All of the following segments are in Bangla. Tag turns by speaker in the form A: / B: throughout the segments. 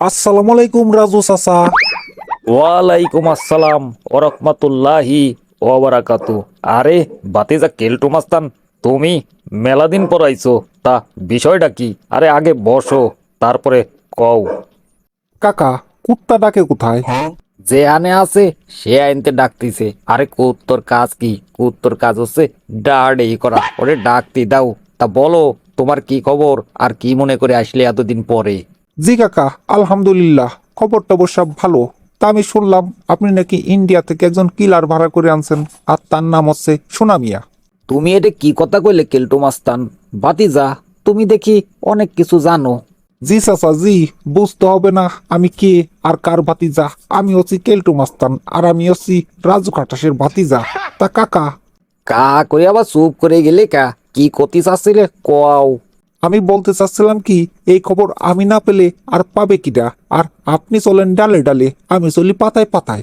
A: আসসালামু আলাইকুম রাজু চাচা।
B: ওয়ালাইকুম আসসালাম ওরহমাতুল্লাহি ওবারাকাতু আরে বাতিজা কেলটু মাস্তান তুমি মেলা দিন পর আইছো তা বিষয়টা কি? আরে আগে বসো তারপরে কও।
A: কাকা কুত্তা ডাকে কোথায়?
B: যে আনে আছে সে আইনতে ডাকতিছে। আরে কুত্তর কাজ কি? কুত্তর কাজ হচ্ছে ডাড়েই করা। ওরে ডাকতি দাও। তা বলো তোমার কি খবর? আর কি মনে করে আসলে এতদিন পরে?
A: জি কাকা আলহামদুলিল্লাহ। খবর টবর সব ভালো। তা আমি শুনলাম আপনি নাকি ইন্ডিয়া থেকে একজন কিলার ভাড়া করে আনছেন আর তার নাম হচ্ছে সোনামিয়া।
B: তুমি এটা কি কথা কইলে কেলটু মাস্তান? বাতিজা তুমি দেখি অনেক কিছু জানো।
A: জি চাচা জি বুঝতে হবে না আমি কে আর কার ভাতিজা। আমি হচ্ছি কেলটু মাস্তান আর আমি হচ্ছি রাজু খাটাসের ভাতিজা। তা কাকা?
B: কা করে আবার চুপ করে গেলে কা? কি কতি চাচ্ছিলে? কও।
A: আমি বলতে চাচ্ছিলাম কি এই খবর আমি না পেলে আর পাবে কিটা আর আপনি চলেন ডালে ডালে আমি চলি পাতায় পাতায়।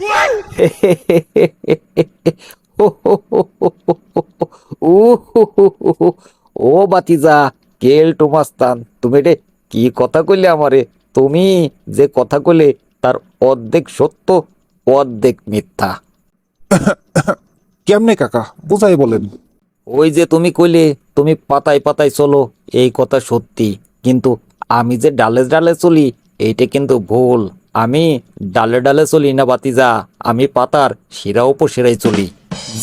B: ও বাতিজা কেল টুমাস্তান তুমি রে কি কথা কইলে আমারে? তুমি যে কথা কইলে তার অর্ধেক সত্য অর্ধেক মিথ্যা।
A: কেমনে কাকা বুঝাই বলেন।
B: ওই যে তুমি কইলে তুমি পাতায় পাতায় চলো এই কথা সত্যি। কিন্তু আমি যে ডালে ডালে চলি এইটা কিন্তু ভুল। আমি ডালে ডালে চলি না বাতিজা আমি পাতার শিরা উপশিরাই চলি।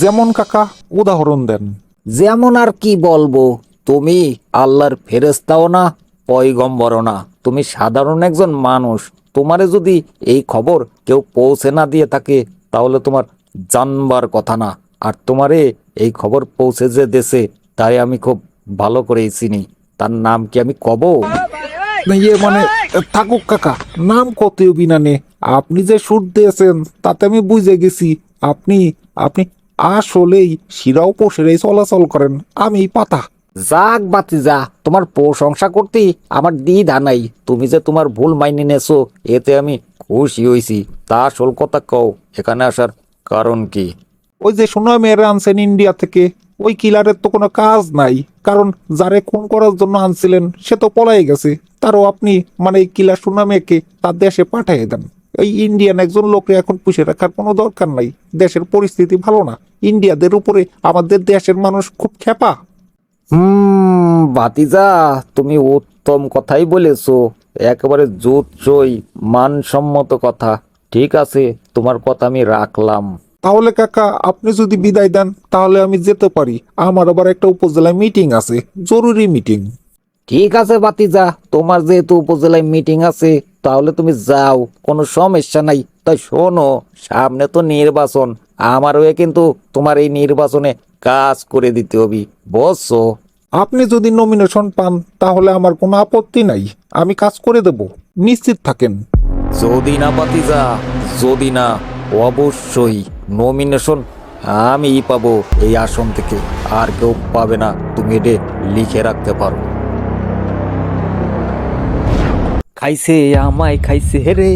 A: যেমন কাকা উদাহরণ দেন।
B: যেমন আর কি বলব তুমি আল্লাহর ফেরেস্তাও না পয়গম্বরও না। তুমি সাধারণ একজন মানুষ। তোমারে যদি এই খবর কেউ পৌঁছে না দিয়ে থাকে তাহলে তোমার জানবার কথা না। আর তোমারে এই খবর পৌঁছে যে দেশে তাই আমি খুব ভালো করেই চিনি। তার নাম কি আমি কব?
A: ইয়ে মানে থাকুক কাকা নাম কত বিনানে আপনি যে সুর দিয়েছেন তাতে আমি বুঝে গেছি। আপনি আপনি আসলেই শিরা উপসেরাই চলাচল করেন। আমি পাতা।
B: যাক বাতি যা তোমার প্রশংসা করতেই আমার দ্বিধা নাই। তুমি যে তোমার ভুল মাইনে নেছো এতে আমি খুশি হয়েছি তা আসল কথা কও এখানে আসার কারণ কি?
A: ওই যে সোনা মেয়েরা আনছেন ইন্ডিয়া থেকে, ওই কিলারের তো কোনো কাজ নাই। কারণ যারে খুন করার জন্য আনছিলেন, সে তো পলাই গেছে। তারও আপনি মানে এই কিলার সোনা মেয়েকে তার দেশে পাঠিয়ে দেন। এই ইন্ডিয়ান একজন লোককে এখন পুষে রাখার কোনো দরকার নাই। দেশের পরিস্থিতি ভালো না। ইন্ডিয়াদের উপরে আমাদের দেশের মানুষ খুব খেপা
B: হুম, ভাতিজা, তুমি উত্তম কথাই বলেছ। একেবারে জোৎসই মানসম্মত কথা। ঠিক আছে, তোমার কথা আমি রাখলাম।
A: তাহলে কাকা আপনি যদি বিদায় দেন তাহলে আমি যেতে পারি। আমার আবার একটা উপজেলায় মিটিং আছে জরুরি মিটিং
B: ঠিক আছে বাতিজা তোমার যেহেতু উপজেলায় মিটিং আছে তাহলে তুমি যাও কোনো সমস্যা নাই। তাই শোনো সামনে তো নির্বাচন আমার হয়ে কিন্তু তোমার এই নির্বাচনে কাজ করে দিতে হবে বসো
A: আপনি যদি নমিনেশন পান তাহলে আমার কোনো আপত্তি নাই আমি কাজ করে দেব নিশ্চিত থাকেন।
B: যদি না বাতিজা যদি না অবশ্যই। নমিনেশন আমিই পাবো এই আসন থেকে। আর কেউ পাবে না, তুমি এটা লিখে রাখতে পারো। খাইছে, আমায় খাইছে রে,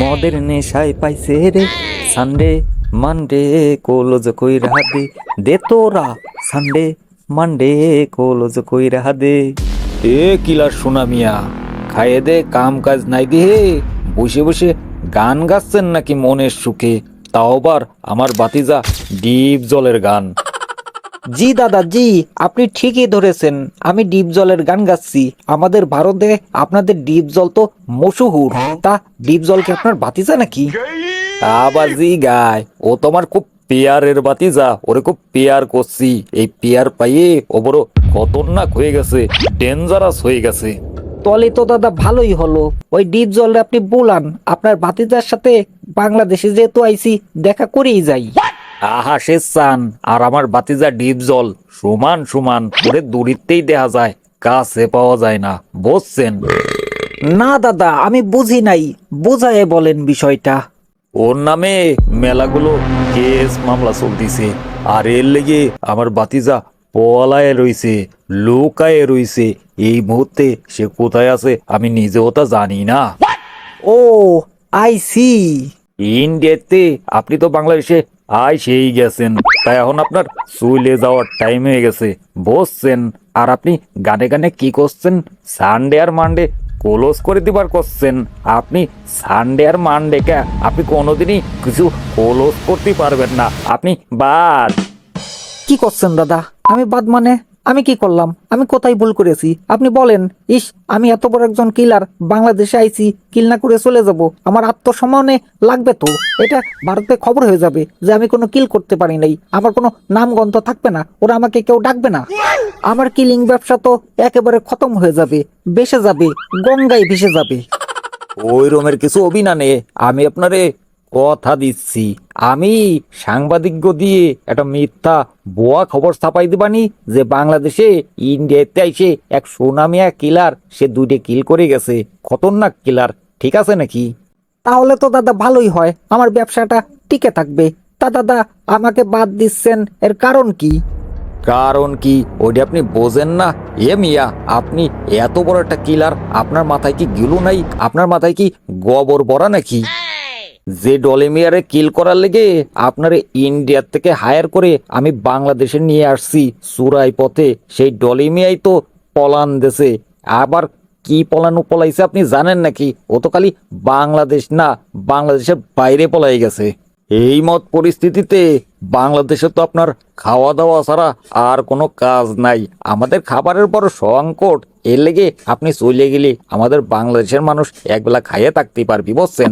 B: মদের নেশায় পাইছে রে। সানডে মানডে কোলজ কইরা দে। দে তোরা সানডে মানডে কোলজ কইরা দে। এ কিলার সোনা মিয়া খাইয়ে দে, কাম কাজ নাই দে বসে বসে গান গাচ্ছেন নাকি মনের সুখে? তাও আবার আমার বাতিজা ডিপ জলের গান। জি দাদা জি আপনি ঠিকই ধরেছেন। আমি ডিপ জলের গান গাচ্ছি। আমাদের ভারতে আপনাদের ডিপ জল তো মশুহুর। তা ডিপ জল কি আপনার বাতিজা নাকি? আবার জি গায়। ও তোমার খুব পেয়ারের বাতিজা। ওরে খুব পেয়ার করছি। এই পেয়ার পাইয়ে ও বড় খতরনাক হয়ে গেছে ডেঞ্জারাস হয়ে গেছে।
C: তলে তো দাদা ভালোই হলো। ওই ডিপ জলে আপনি বলান আপনার ভাতিজার সাথে বাংলাদেশে যেহেতু আইছি দেখা করেই যাই।
B: আহা চান আর আমার বাতিজা ডিপ জল সমান সমান ওরে দূরিতেই দেখা যায় কাছে পাওয়া যায় না বুঝছেন
C: না দাদা আমি বুঝি নাই বোঝায় বলেন বিষয়টা।
B: ওর নামে মেলাগুলো কেস মামলা চলতিছে আর এর লেগে আমার বাতিজা পলায় রইছে লোকায় রইছে। এই মুহূর্তে সে কোথায় আছে আমি নিজেও তা জানি না।
C: ও আই সি
B: ইন্ডিয়াতে আপনি তো বাংলাদেশে আই সেই গেছেন। তাই এখন আপনার চলে যাওয়ার টাইম হয়ে গেছে। বসছেন আর আপনি গানে গানে কি করছেন? সানডে আর মানডে ক্লোজ করে দিবার করছেন। আপনি সানডে আর মানডে কে আপনি কোনোদিনই কিছু ক্লোজ করতে পারবেন না। আপনি বাদ।
C: কি করছেন, দাদা? আমি বাদ মানে আমি কি করলাম? আমি কোথায় ভুল করেছি? আপনি বলেন। ইস, আমি এত বড় একজন কিলার, বাংলাদেশে আইছি, কিল না করে চলে যাব। আমার আত্মসম্মানে লাগবে তো? এটা ভারতে খবর হয়ে যাবে যে আমি কোনো কিল করতে পারি নাই। আমার কোনো নামগন্ধ থাকবে না। ওরা আমাকে কেউ ডাকবে না। আমার কিলিং ব্যবসা তো একেবারে খতম হয়ে যাবে বেসে যাবে, গঙ্গায় ভেসে যাবে।
B: ওই রকমের কিছু অভিনানে আমি আপনারে কথা দিচ্ছি। আমি সাংবাদিক দিয়ে একটা মিথ্যা বোয়া খবর ছাপাই দিবানি যে বাংলাদেশে ইন্ডিয়াতে আইসে এক সুনামিয়া কিলার সে দুইটা কিল করে গেছে। খতরনাক কিলার ঠিক আছে নাকি?
C: তাহলে তো দাদা ভালোই হয় আমার ব্যবসাটা টিকে থাকবে। তা দাদা আমাকে বাদ দিচ্ছেন এর কারণ কি?
B: কারণ কি? ওইটা আপনি বোঝেন না। এ মিয়া আপনি এত বড় একটা কিলার আপনার মাথায় কি গিলু নাই? আপনার মাথায় কি গোবর বড়া নাকি? যে ডলিমিয়ারে কিল করার লেগে আপনার ইন্ডিয়ার থেকে হায়ার করে আমি বাংলাদেশে নিয়ে আসছি। সুরাই পথে সেই ডলিমিয়াই তো পলান দেশে আবার কি পলানো পলাইছে আপনি জানেন নাকি? ও তো খালি বাংলাদেশ না, বাংলাদেশের বাইরে পলাই গেছে। এই মত পরিস্থিতিতে বাংলাদেশে তো আপনার খাওয়া দাওয়া ছাড়া আর কোনো কাজ নাই। আমাদের খাবারের বড় সংকট। এর লেগে আপনি চলে গেলে আমাদের বাংলাদেশের মানুষ একবেলা খাইয়ে থাকতে পারবি, বুঝছেন?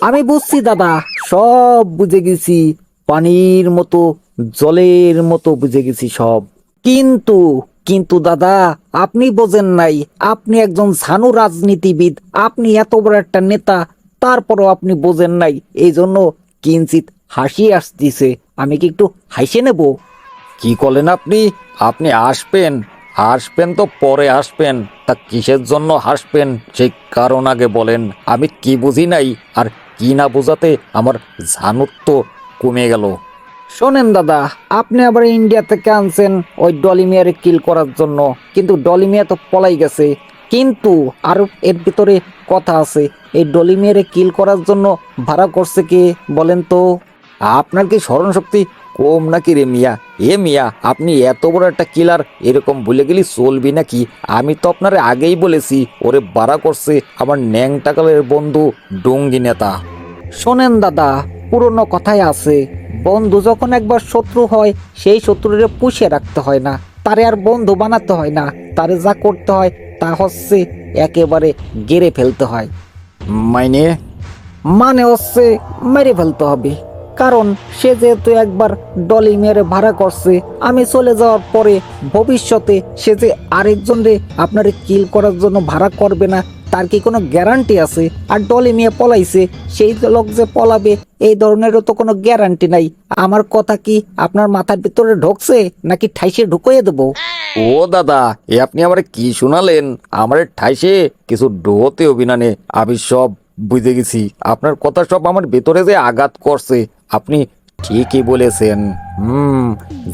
C: আমি বুঝছি, দাদা। সব বুঝে গেছি। পানির মতো, জলের মতো বুঝে গেছি সব। কিন্তু কিন্তু, দাদা, আপনি বোঝেন নাই। আপনি একজন ঝানু রাজনীতিবিদ। আপনি এত বড় একটা নেতা, তারপরও আপনি বোঝেন নাই। এই জন্য কিঞ্চিত হাসি আসতেছে। আমি কি একটু হাসে নেব?
B: কি করলেন আপনি? আপনি আসবেন। আসবেন তো পরে আসবেন। তা কিসের জন্য হাসবেন সেই কারণ আগে বলেন। আমি কি বুঝি নাই? আর কি না বোঝাতে আমার ঝানুত্ব কমে গেল।
C: শোনেন দাদা, আপনি আবার ইন্ডিয়া থেকে আনছেন ওই ডলিমিয়ারে কিল করার জন্য। কিন্তু ডলিমিয়া তো পলাই গেছে। কিন্তু আরও এর ভিতরে কথা আছে, এই ডলিমিয়ারে কিল করার জন্য ভাড়া করছে কে বলেন তো?
B: আপনার কি স্মরণ শক্তি কম নাকি রে মিয়া? এ মিয়া আপনি এত বড় একটা কিলার এরকম ভুলে গেলি চলবি নাকি? আমি তো আপনারে আগেই বলেছি ওরে বাড়া করছে আমার ন্যাং টাকালের বন্ধু ডুঙ্গি নেতা।
C: শোনেন দাদা পুরনো কথাই আছে বন্ধু যখন একবার শত্রু হয় সেই শত্রুরে পুষে রাখতে হয় না তারে আর বন্ধু বানাতে হয় না তারে যা করতে হয় তা হচ্ছে একেবারে গেড়ে ফেলতে হয়।
B: মাইনে
C: মানে হচ্ছে মেরে ফেলতে হবে। কারণ সে যেহেতু একবার ডলি মেরে ভাড়া করছে, আমি চলে যাওয়ার পরে ভবিষ্যতে সে যে আরেকজনরে আপনার কিল করার জন্য ভাড়া করবে না, তার কি কোনো গ্যারান্টি আছে? আর ডলি মেয়ে পলাইছে, সেই লোক যে পলাবে, এই ধরনেরও তো কোনো গ্যারান্টি নাই। আমার কথা কি আপনার মাথার ভিতরে ঢোকছে, নাকি ঠাইসে ঢুকিয়ে দেবো?
B: ও দাদা, এ আপনি আমার কি শোনালেন? আমার ঠাইসে কিছু ডোতে অভিনানে আমি সব বুঝে গেছি। আপনার কথা সব আমার ভেতরে যে আঘাত করছে আপনি ঠিকই বলেছেন। হুম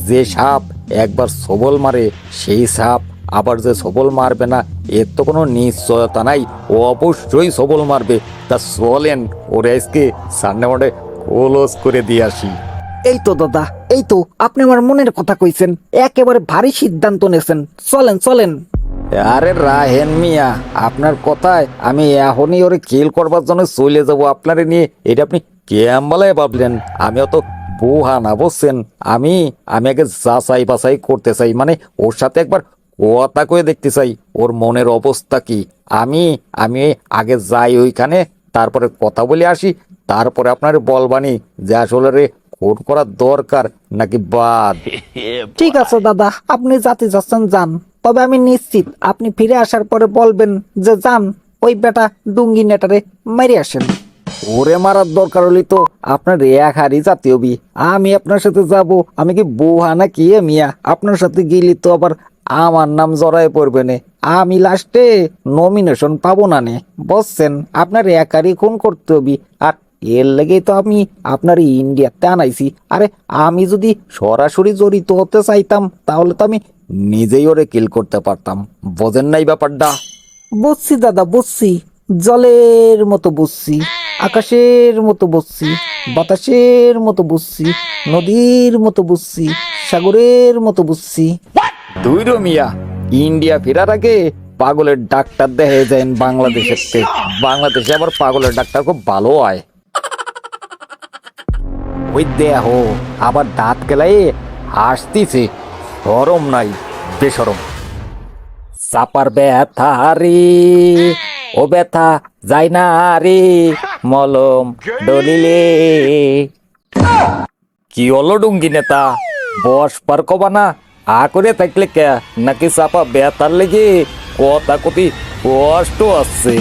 B: যে সাপ একবার সবল মারে সেই সাপ আবার যে সবল মারবে না এর তো কোনো নিশ্চয়তা নাই। ও অবশ্যই সবল মারবে। তা চলেন ওরে আজকে সামনে মাঠে ক্লোজ করে দিয়ে আসি।
C: এই তো দাদা এই তো আপনি আমার মনের কথা কইছেন। একেবারে ভারী সিদ্ধান্ত নেছেন। চলেন চলেন।
B: আরে রাহেন মিয়া আপনার কথায় আমি এখনই ওরে কিল করবার জন্য চলে যাব। আপনারে নিয়ে এটা আপনি কেমবালায় ভাবলেন? আমি অত বুহা না, বুঝছেন? আমি আমি আগে যাচাই বাছাই করতে চাই মানে ওর সাথে একবার কথা করে দেখতে চাই, ওর মনের অবস্থা কি? আমি আমি আগে যাই ওইখানে, তারপরে কথা বলে আসি, তারপরে আপনার বলবানি যে আসলে রে খুন করার দরকার নাকি বাদ?
C: ঠিক আছে দাদা, আপনি যাতে যাচ্ছেন, যান। তবে আমি নিশ্চিত আপনি ফিরে আসার পরে বলবেন যে যান, ওই বেটা ডুঙ্গি নেটারে মেরে আসেন।
B: ওরে মারার দরকার হলে তো আপনার এক হারি জাতীয় বি। আমি আপনার সাথে যাব, আমি কি বউহা না কি মিয়া? আপনার সাথে গেলি তো আবার আমার নাম জড়ায় পড়বে না। আমি লাস্টে নমিনেশন পাবো না নে। বসছেন, আপনার এক হারি খুন করতে হবি। আর এর লেগেই তো আমি আপনার ইন্ডিয়াতে আনাইছি। আরে, আমি যদি সরাসরি জড়িত হতে চাইতাম, তাহলে তো আমি নিজেই ওরে কিল করতে পারতাম। বোঝেন নাই ব্যাপারটা?
C: বুঝছি দাদা, বুঝছি। জলের মতো বুঝছি। আকাশের মতো বসছি বাতাসের মতো বসছি নদীর মতো বসছি সাগরের মতো বসছি।
B: দুই মিয়া ইন্ডিয়া ফেরার আগে পাগলের ডাক্তার দেখে যান বাংলাদেশের বাংলাদেশে আবার পাগলের ডাক্তার খুব ভালো হয়। ওই দেহ আবার দাঁত গেলাই হাসতিছে সরম নাই বেসরম। চাপার ব্যথা রে ও ব্যথা যাই না রে, মলম ডলিলে। কি হলো ডুঙ্গি নেতা? বস পার কবা না, আ করে থাকলে কে? নাকি চাপা বেতার লেগে কথা কতি কষ্ট আসছে